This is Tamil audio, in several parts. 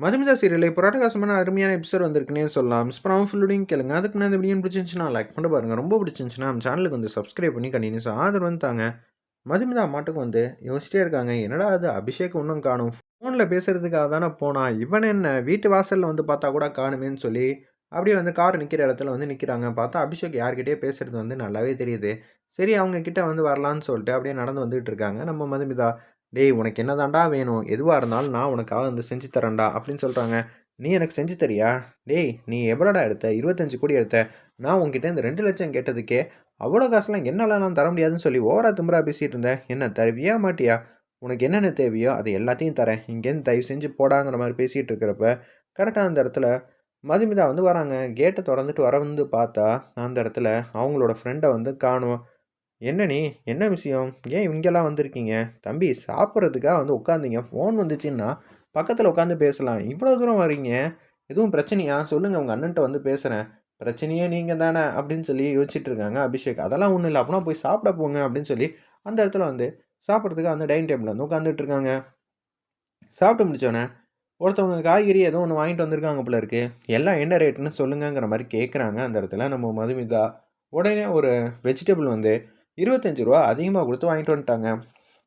மதுமிதா சீரியலில் புராட்டகாசமான அருமையான எபிசோட் வந்திருக்குன்னே சொல்லலாம். மிஸ் பண்ணாமல் ஃபுல்லுடையும் கேளுங்க. அதுக்கு நான் இந்த வீடியோ பிடிச்சிருந்துச்சுன்னா லைக் பண்ண பாருங்கள் ரொம்ப பிடிச்சிருந்துச்சுன்னா நம்ம சேனலுக்கு வந்து சப்ஸ்கிரைப் பண்ணி கண்டினியூஸ் ஆதரவு வந்துட்டாங்க தாங்க. மதுமிதா மாட்டுக்கு வந்து யோசிச்சிட்டே இருக்காங்க. என்னடா அது அபிஷேக் ஒன்றும் காணும். ஃபோனில் பேசுகிறதுக்காக தானே போனா. இவன் என்ன? வீட்டு வாசலில் வந்து பார்த்தா கூட காணுமேன்னு சொல்லி அப்படியே வந்து கார் நிற்கிற இடத்துல வந்து நிற்கிறாங்க பார்த்தா அபிஷேக் யார்கிட்டயே பேசுகிறது வந்து நல்லாவே தெரியுது. சரி அவங்க கிட்ட வந்து வரலான்னு சொல்லிட்டு அப்படியே நடந்து வந்துகிட்டு இருக்காங்க. நம்ம மதுமிதா டேய் உனக்கு என்னதான்டா வேணும்? எதுவாக இருந்தாலும் நான் உனக்காக வந்து செஞ்சு தரேன்டா அப்படின்னு சொல்கிறாங்க நீ எனக்கு செஞ்சு தரியா? டேய் நீ எவ்வளோடா எடுத்த? இருபத்தஞ்சு கோடி எடுத்த? நான் உங்ககிட்ட இந்த ரெண்டு லட்சம் கேட்டதுக்கே அவ்வளோ காசுலாம் என்னால் நான் தர முடியாதுன்னு சொல்லி ஓவரா திமிரா பேசிகிட்டு இருந்தேன். என்ன தருவியா மாட்டியா? உனக்கு என்னென்ன தேவையோ அது எல்லாத்தையும் தரேன். இங்கேருந்து தயவு செஞ்சு போடாங்கிற மாதிரி பேசிகிட்டு இருக்கிறப்ப கரெக்டாக அந்த இடத்துல மதுமிதா வந்து வராங்க. கேட்டை திறந்துட்டு வர வந்து பார்த்தா அந்த இடத்துல அவங்களோட ஃப்ரெண்டை வந்து காணும். என்ன நீ? என்ன விஷயம்? ஏன் இங்கெல்லாம் வந்திருக்கீங்க? தம்பி சாப்பிட்றதுக்காக வந்து உட்காந்தீங்க ஃபோன் வந்துச்சுன்னா பக்கத்தில் உட்காந்து பேசலாம். இவ்வளோ தூரம் வரீங்க எதுவும் பிரச்சனையா? சொல்லுங்கள் உங்கள் அண்ணன்ட்ட வந்து பேசுகிறேன் பிரச்சனையே நீங்கள் தானே அப்படின்னு சொல்லி யோசிச்சுட்டு இருக்காங்க அபிஷேக். அதெல்லாம் ஒன்றும் இல்லை. அப்படின்னா போய் சாப்பிட போங்க அப்படின்னு சொல்லி அந்த இடத்துல வந்து சாப்பிட்றதுக்கு அந்த டைனிங் டேபிளில் வந்து உட்காந்துட்டு இருக்காங்க சாப்பிட்டு முடிச்சோன்னே ஒருத்தவங்க காய்கறி ஏதோ ஒன்று வாங்கிட்டு வந்திருக்காங்க போல இருக்கு. எல்லாம் என்ன ரேட்டுன்னு சொல்லுங்கங்கிற மாதிரி கேட்குறாங்க அந்த இடத்துல. நம்ம மதுமிதா உடனே ஒரு வெஜிடபிள் வந்து இருபத்தஞ்சி ரூபா அதிகமாக கொடுத்து வாங்கிட்டு வந்துட்டாங்க.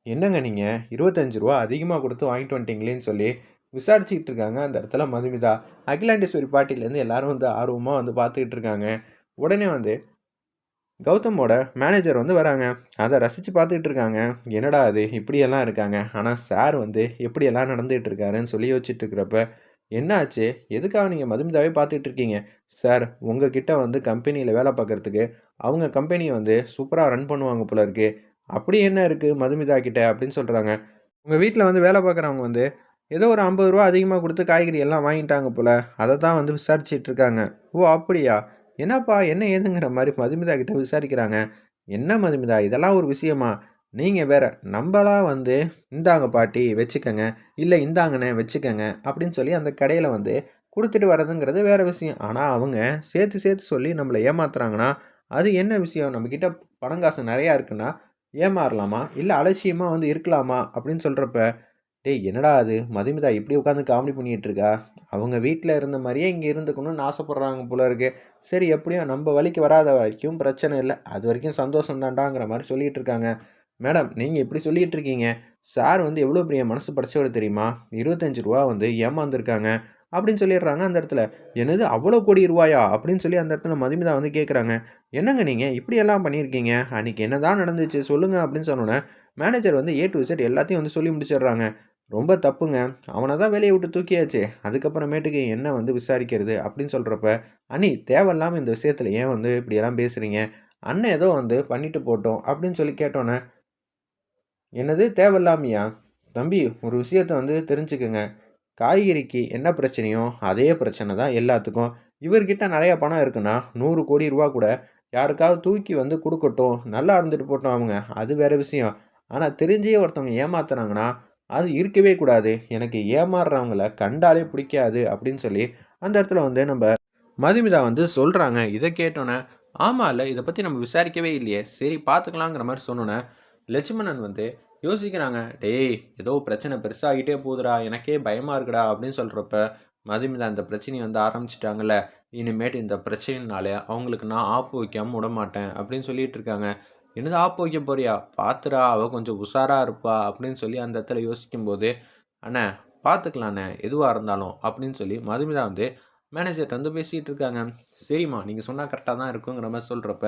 என்னங்க நீங்கள் இருபத்தஞ்சி ரூபா அதிகமாக கொடுத்து வாங்கிட்டு வந்துட்டீங்களேன்னு சொல்லி விசாரிச்சுக்கிட்டு இருக்காங்க அந்த இடத்துல மதுமிதா. அகிலாண்டேஸ்வரி பாட்டிலேருந்து எல்லாரும் வந்து ஆர்வமாக வந்து பார்த்துக்கிட்டு இருக்காங்க. உடனே வந்து கௌதமோட மேனேஜர் வந்து வராங்க. அதை ரசித்து பார்த்துக்கிட்டு இருக்காங்க. என்னடா அது இப்படியெல்லாம் இருக்காங்க. ஆனால் சார் வந்து எப்படியெல்லாம் நடந்துகிட்டு இருக்காருன்னு சொல்லி யோசிச்சுட்டு இருக்கிறப்ப என்னாச்சு? எதுக்காக நீங்கள் மதுமிதாவே பார்த்துட்டு இருக்கீங்க சார் உங்ககிட்ட வந்து கம்பெனியில் வேலை பார்க்குறதுக்கு அவங்க கம்பெனியை வந்து சூப்பராக ரன் பண்ணுவாங்க போல இருக்கு. அப்படி என்ன இருக்குது மதுமிதா கிட்ட அப்படின்னு சொல்கிறாங்க உங்கள் வீட்டில் வந்து வேலை பார்க்குறவங்க வந்து ஏதோ ஒரு ஐம்பது ரூபா அதிகமாக கொடுத்து காய்கறி எல்லாம் வாங்கிட்டாங்க போல் அதை தான் வந்து விசாரிச்சிட்டு இருக்காங்க. ஓ அப்படியா? என்னப்பா என்ன ஏதுங்கிற மாதிரி மதுமிதா கிட்ட விசாரிக்கிறாங்க. என்ன மதுமிதா? இதெல்லாம் ஒரு விஷயமா? நீங்கள் வேற நம்மளாம் வந்து இந்தாங்க பாட்டி வச்சுக்கோங்க. இல்லை இந்தாங்கண்ணே வச்சுக்கோங்க. அப்படின்னு சொல்லி அந்த கடையில் வந்து கொடுத்துட்டு வரதுங்கிறது வேறு விஷயம். ஆனால் அவங்க சேர்த்து சேர்த்து சொல்லி நம்மளை ஏமாத்துறாங்கன்னா அது என்ன விஷயம்? நம்மக்கிட்ட பணம் காசு நிறையா இருக்குன்னா ஏமாறலாமா? இல்லை அலட்சியமாக வந்து இருக்கலாமா? அப்படின்னு சொல்கிறப்ப டேய் என்னடா அது? மதுமிதா இப்படி உட்காந்து காமெடி பண்ணிகிட்டு இருக்கா? அவங்க வீட்டில் இருந்த மாதிரியே இங்கே இருந்துக்கணும்னு ஆசைப்பட்றாங்க போல இருக்கு. சரி எப்படியும் நம்ம வழிக்கு வராத வரைக்கும் பிரச்சனை இல்லை. அது வரைக்கும் சந்தோஷம் தாண்டாங்கிற மாதிரி சொல்லிகிட்டு இருக்காங்க. மேடம் நீங்கள் இப்படி சொல்லிகிட்டு இருக்கீங்க சார் வந்து எவ்வளோ பெரிய மனசு படைச்சவர் தெரியுமா? இருபத்தஞ்சி ரூபா வந்து ஏமாந்துருக்காங்க அப்படின்னு சொல்லிடுறாங்க அந்த இடத்துல. என்னது அவ்வளோ கோடி ரூபாயா? அப்படின்னு சொல்லி அந்த இடத்துல மதுமிதா வந்து கேட்குறாங்க. என்னங்க நீங்கள் இப்படியெல்லாம் பண்ணியிருக்கீங்க? அன்றைக்கி என்ன தான் நடந்துச்சு சொல்லுங்கள் அப்படின்னு சொன்னோன்னே மேனேஜர் வந்து ஏ டு செட் எல்லாத்தையும் வந்து சொல்லி முடிச்சிடுறாங்க. ரொம்ப தப்புங்க. அவனை தான் வேலையை விட்டு தூக்கியாச்சு. அதுக்கப்புறமேட்டுக்கு என்ன வந்து விசாரிக்கிறது அப்படின்னு சொல்கிறப்ப அண்ணி தேவையில்லாமல் இந்த விஷயத்தில் ஏன் வந்து இப்படியெல்லாம் பேசுகிறீங்க அண்ணன் ஏதோ வந்து பண்ணிட்டு போட்டோம் அப்படின்னு சொல்லி கேட்டோன்னே என்னது தேவையில்லாமையா? தம்பி ஒரு விஷயத்த வந்து தெரிஞ்சுக்குங்க. காய்கறிக்கு என்ன பிரச்சனையோ அதே பிரச்சனை தான் எல்லாத்துக்கும். இவர்கிட்ட நிறையா பணம் இருக்குன்னா நூறு கோடி ரூபா கூட யாருக்காவது தூக்கி வந்து கொடுக்கட்டும். நல்லா இருந்துட்டு போட்டோம் அவங்க. அது வேறு விஷயம். ஆனால் தெரிஞ்சே ஒருத்தவங்க ஏமாத்துறாங்கன்னா அது இருக்கவே கூடாது. எனக்கு ஏமாறுறவங்கள கண்டாலே பிடிக்காது அப்படின்னு சொல்லி அந்த இடத்துல வந்து நம்ம மதுமிதா வந்து சொல்கிறாங்க இதை கேட்டோன்னே ஆமாம் இல்லை இதை பற்றி நம்ம விசாரிக்கவே இல்லையே. சரி பார்த்துக்கலாங்கிற மாதிரி சொன்னோன்னே லட்சுமணன் வந்து யோசிக்கிறாங்க டேய் ஏதோ பிரச்சனை பெருசாகிட்டே போகுதுடா எனக்கே பயமாக இருக்குடா அப்படின்னு சொல்கிறப்ப மதுமிதா அந்த பிரச்சனையை வந்து ஆரம்பிச்சிட்டாங்கல்ல இனிமேட்டு இந்த பிரச்சனைனாலே அவங்களுக்கு நான் ஆப்பு வைக்காமல் விட மாட்டேன் அப்படின்னு சொல்லிட்டு இருக்காங்க. என்னது ஆப்பு வைக்க போறியா? பார்த்துடா அவள் கொஞ்சம் உஷாராக இருப்பா அப்படின்னு சொல்லி அந்த இடத்துல யோசிக்கும்போது அண்ணே பார்த்துக்கலாண்ணே எதுவாக இருந்தாலும் அப்படின்னு சொல்லி மதுமிதா வந்து மேனேஜர்கிட்ட வந்து பேசிகிட்டு இருக்காங்க. சரிம்மா நீங்கள் சொன்னால் கரெக்டாக தான் இருக்குங்கிற மாதிரி சொல்கிறப்ப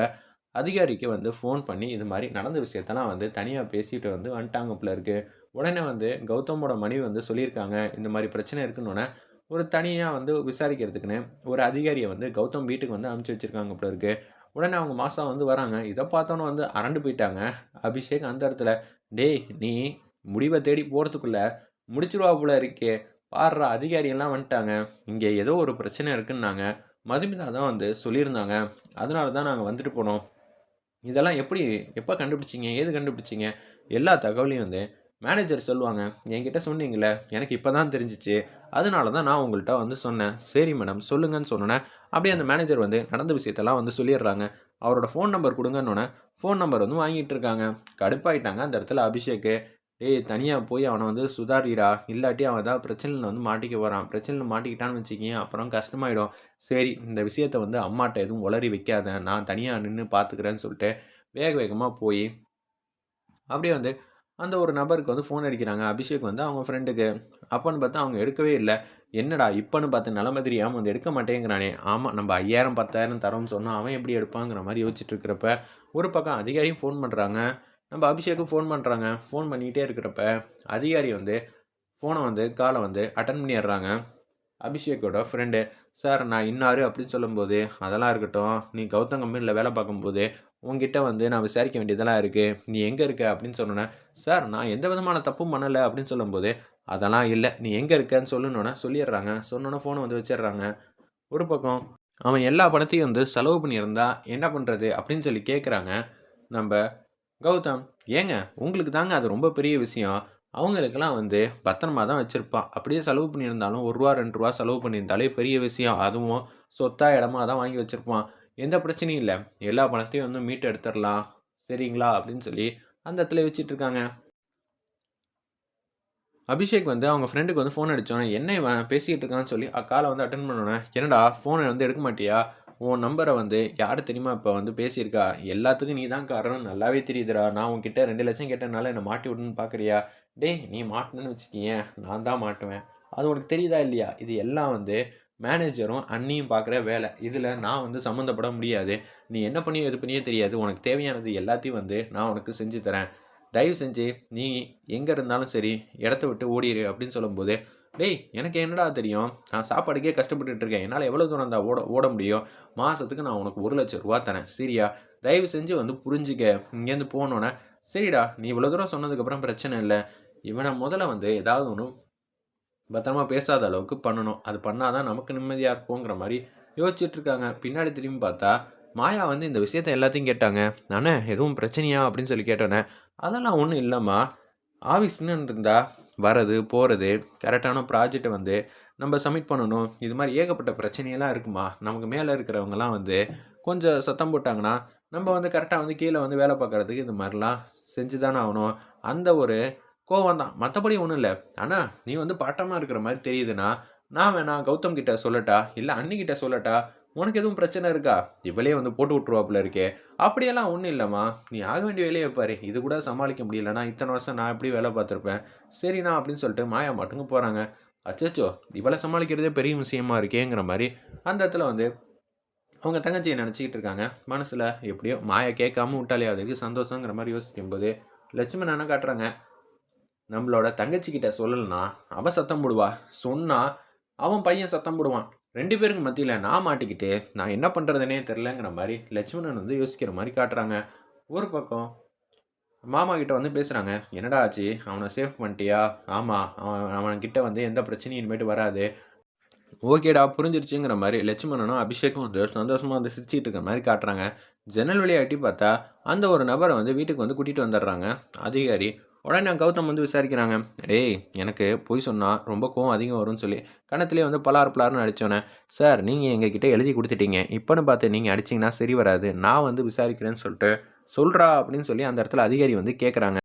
அதிகாரிக்கு வந்து ஃபோன் பண்ணி இது மாதிரி நடந்த விஷயத்தெல்லாம் வந்து தனியாக பேசிட்டு வந்து வந்துட்டாங்க போல இருக்கு. உடனே வந்து கௌதமோட மனைவி வந்து சொல்லியிருக்காங்க இந்த மாதிரி பிரச்சனை இருக்குன்னொன்னே ஒரு தனியாக வந்து விசாரிக்கிறதுக்குன்னு ஒரு அதிகாரியை வந்து கௌதம் வீட்டுக்கு வந்து அனுப்பிச்சி வச்சுருக்காங்க போல இருக்கு. உடனே அவங்க மாதம் வந்து வராங்க. இதை பார்த்தோன்னே வந்து அரண்டு போயிட்டாங்க. அபிஷேக் அந்த இடத்துல டேய் நீ முடிவை தேடி போகிறதுக்குள்ள முடிச்சிருவா போல இருக்கே. பாடுற அதிகாரியெல்லாம் வந்துட்டாங்க. இங்கே ஏதோ ஒரு பிரச்சனை இருக்குன்னாங்க. மதுமிதா தான் வந்து சொல்லியிருந்தாங்க. அதனால தான் நாங்கள் வந்துட்டு போனோம். இதெல்லாம் எப்படி எப்போ கண்டுபிடிச்சிங்க ஏது கண்டுபிடிச்சிங்க? எல்லா தகவலையும் வந்து மேனேஜர் சொல்லுவாங்க. என்கிட்ட சொன்னீங்களே எனக்கு இப்போ தான் தெரிஞ்சிச்சு. அதனால தான் நான் உங்கள்கிட்ட வந்து சொன்னேன். சரி மேடம் சொல்லுங்கன்னு சொன்னேன் அப்படியே அந்த மேனேஜர் வந்து நடந்த விஷயத்தெல்லாம் வந்து சொல்லிடுறாங்க. அவரோட ஃபோன் நம்பர் கொடுங்கன்னொன்னே ஃபோன் நம்பர் வந்து வாங்கிட்டு இருக்காங்க. கடுப்பாயிட்டாங்க அந்த இடத்துல அபிஷேக்கு. டேய் தனியாக போய் அவனை வந்து சுதாரிடா. இல்லாட்டி அவன் ஏதாவது பிரச்சனையில் வந்து மாட்டிக்க போகிறான் பிரச்சனையில் மாட்டிக்கிட்டான்னு வச்சுக்கிங்க அப்புறம் கஷ்டமாயிடும். சரி இந்த விஷயத்த வந்து அம்மாட்ட எதுவும் உளறி வைக்காத. நான் தனியாக நின்று பார்த்துக்கிறேன்னு சொல்லிட்டு வேக வேகமாக போய் அப்படியே வந்து அந்த ஒரு நபருக்கு வந்து ஃபோன் அடிக்கிறாங்க. அபிஷேக் வந்து அவங்க ஃப்ரெண்டுக்கு அப்போன்னு பார்த்தா அவங்க எடுக்கவே இல்லை. என்னடா இப்போன்னு பார்த்து நிலமை தெரியாமல் வந்து எடுக்க மாட்டேங்கிறானே. ஆமாம் நம்ம ஐயாயிரம் பத்தாயிரம் தரோம்னு சொன்னால் அவன் எப்படி எடுப்பாங்கிற மாதிரி யோசிச்சுட்டு இருக்கிறப்ப ஒரு பக்கம் அதிகாரியும் ஃபோன் பண்ணுறாங்க நம்ம அபிஷேக்கும் ஃபோன் பண்ணுறாங்க ஃபோன் பண்ணிக்கிட்டே இருக்கிறப்ப அதிகாரி வந்து ஃபோனை வந்து காலை வந்து அட்டன் பண்ணிடுறாங்க. அபிஷேக்கோட ஃப்ரெண்டு சார் நான் இன்னாரு? அப்படின்னு சொல்லும்போது அதெல்லாம் இருக்கட்டும். நீ கௌதம் கம்பெனியில் வேலை பார்க்கும்போது உங்ககிட்ட வந்து நான் விசாரிக்க வேண்டியதெல்லாம் இருக்குது நீ எங்கே இருக்க? அப்படின்னு சொன்னேன் சார் நான் எந்த விதமான தப்பும் பண்ணலை. அப்படின்னு சொல்லும்போது அதெல்லாம் இல்லை. நீ எங்கே இருக்கன்னு சொல்லணுன்னா சொல்லிடுறாங்க. சொன்னோன்னே ஃபோனை வந்து வச்சிடுறாங்க. ஒரு பக்கம் அவன் எல்லா பணத்தையும் வந்து செலவு பண்ணியிருந்தா என்ன பண்ணுறது அப்படின்னு சொல்லி கேட்குறாங்க நம்ம கௌதம் ஏங்க உங்களுக்கு தாங்க அது ரொம்ப பெரிய விஷயம். அவங்களுக்கெல்லாம் வந்து பத்திரமா தான் வச்சுருப்பான் அப்படியே செலவு பண்ணியிருந்தாலும் ஒரு ரூபா ரெண்டு ரூபா செலவு பண்ணியிருந்தாலே பெரிய விஷயம். அதுவும் சொத்தா இடமா தான் வாங்கி வச்சுருப்பான். எந்த பிரச்சனையும் இல்லை. எல்லா பணத்தையும் வந்து மீட்டு எடுத்துடலாம். சரிங்களா? அப்படின்னு சொல்லி அந்த இடத்துல வச்சுட்டு இருக்காங்க. அபிஷேக் வந்து அவங்க ஃப்ரெண்டுக்கு வந்து ஃபோன் அடித்தோன்னே என்ன இவன்? பேசிக்கிட்டு இருக்கான்னு சொல்லி அக்காலை வந்து அட்டன் பண்ணோன்னே என்னடா ஃபோனை வந்து எடுக்க மாட்டியா? உன் நம்பரை வந்து யார் தெரியுமா இப்போ வந்து பேசியிருக்கா? எல்லாத்துக்கும் நீ தான் காரணம். நல்லாவே தெரியுதுடா. நான் உன்கிட்ட ரெண்டு லட்சம் கேட்டனால என்னை மாட்டி விடணும்னு பார்க்குறியா டேய் நீ மாட்டணும்னு வச்சுக்கியேன் நான் தான் மாட்டுவேன். அது உனக்கு தெரியுதா இல்லையா? இது எல்லாம் வந்து மேனேஜரும் அண்ணியும் பார்க்குற வேலை. இதில் நான் வந்து சம்மந்தப்பட முடியாது. நீ என்ன பண்ணியோ எது பண்ணியோ தெரியாது. உனக்கு தேவையானது எல்லாத்தையும் வந்து நான் உனக்கு செஞ்சு தரேன். தயவு செஞ்சு நீ எங்கே இருந்தாலும் சரி இடத்த விட்டு ஓடிடு அப்படின்னு சொல்லும்போது டேய் எனக்கு என்னடா தெரியும்? நான் சாப்பாடுக்கே கஷ்டப்பட்டுட்டு இருக்கேன். என்னால் எவ்வளோ தூரம் தான் ஓட ஓட முடியும்? மாதத்துக்கு நான் உனக்கு ஒரு லட்சம் ரூபா தரேன். சரியா? தயவு செஞ்சு வந்து புரிஞ்சுக்க. இங்கேருந்து போனோன்னே சரிடா நீ இவ்வளோ தூரம் சொன்னதுக்கப்புறம் பிரச்சனை இல்லை. இவனை முதல்ல வந்து ஏதாவது ஒன்று பத்திரமா பேசாத அளவுக்கு பண்ணணும். அது பண்ணாதான் நமக்கு நிம்மதியாக இருப்போங்கிற மாதிரி யோசிச்சுட்டு இருக்காங்க. பின்னாடி திரும்பி பார்த்தா மாயா வந்து இந்த விஷயத்த எல்லாத்தையும் கேட்டாங்க. நானே எதுவும் பிரச்சனையா? அப்படின்னு சொல்லி கேட்டோன்னே அதெல்லாம் ஒன்றும் இல்லைம்மா. ஆஃபீஸ்ன்னு இருந்தா வரது போகிறது கரெக்டான ப்ராஜெக்டை வந்து நம்ம சப்மிட் பண்ணணும். இது மாதிரி ஏகப்பட்ட பிரச்சனையெல்லாம் இருக்குமா? நமக்கு மேலே இருக்கிறவங்கலாம் வந்து கொஞ்சம் சத்தம் போட்டாங்கன்னா நம்ம வந்து கரெக்டாக வந்து கீழே வந்து வேலை பார்க்குறதுக்கு இது மாதிரிலாம் செஞ்சு தானே ஆகணும். அந்த ஒரு கோவம் தான். மற்றபடி ஒன்றும் இல்லை. ஆனால் நீ வந்து பாட்டமாக இருக்கிற மாதிரி தெரியுதுன்னா நான் வேணா கௌதம் கிட்ட சொல்லட்டா? இல்லை அண்ணிக்கிட்ட சொல்லட்டா? உனக்கு எதுவும் பிரச்சனை இருக்கா? இவளே வந்து போட்டு விட்ருவாப்புல இருக்கே. அப்படியெல்லாம் ஒன்றும் இல்லைம்மா. நீ ஆக வேண்டிய வேலையை பாரு. இது கூட சமாளிக்க முடியலன்னா இத்தனை வருஷம் நான் எப்படி வேலை பார்த்துருப்பேன்? சரிண்ணா அப்படின்னு சொல்லிட்டு மாயா மட்டுங்க போகிறாங்க அச்சோ இவளை சமாளிக்கிறதே பெரிய விஷயமா இருக்கேங்கிற மாதிரி அந்த இடத்துல வந்து அவங்க தங்கச்சியை நினச்சிக்கிட்டு இருக்காங்க. மனசில் எப்படியோ மாயை கேட்காம விட்டாலே அதுக்கு சந்தோஷங்கிற மாதிரி யோசிக்கும்போது லட்சுமி என்ன காட்டுறாங்க? நம்மளோட தங்கச்சிக்கிட்ட சொல்லலைன்னா அவள் சத்தம் போடுவா. சொன்னால் அவன் பையன் சத்தம் போடுவான். ரெண்டு பேருக்கு மத்தியில் நான் மாட்டிக்கிட்டு நான் என்ன பண்ணுறதுனே தெரிலங்கிற மாதிரி லட்சுமணன் வந்து யோசிக்கிற மாதிரி காட்டுறாங்க. ஒரு பக்கம் மாமா கிட்ட வந்து பேசுகிறாங்க என்னடா ஆச்சு? அவனை சேஃப் பண்ணிட்டியா? ஆமாம் அவன் அவன்கிட்ட வந்து எந்த பிரச்சனையும் இனிமேட்டு வராது. ஓகேடா புரிஞ்சிருச்சுங்கிற மாதிரி லட்சுமணனும் அபிஷேக்கும் வந்து சந்தோஷமாக வந்து சிரிச்சிட்டு இருக்க மாதிரி காட்டுறாங்க. ஜன்னல் வழியாட்டி பார்த்தா அந்த ஒரு நபரை வந்து வீட்டுக்கு வந்து கூட்டிகிட்டு வந்துடுறாங்க. அதிகாரி உடனே நான் கௌதம் வந்து விசாரிக்கிறாங்க. டேய் எனக்கு பொய் சொன்னால் ரொம்ப கோவம் அதிகம் வரும்னு சொல்லி கணத்துலேயே வந்து பலார் பலார்னு அடித்தோன்னே சார் நீங்கள் எங்ககிட்ட எழுதி கொடுத்துட்டீங்க. இப்போன்னு பார்த்து நீங்கள் அடிச்சிங்கன்னா சரி வராது. நான் வந்து விசாரிக்கிறேன்னு சொல்லிட்டு சொல்கிறா அப்படின்னு சொல்லி அந்த இடத்துல அதிகாரி வந்து கேட்குறாங்க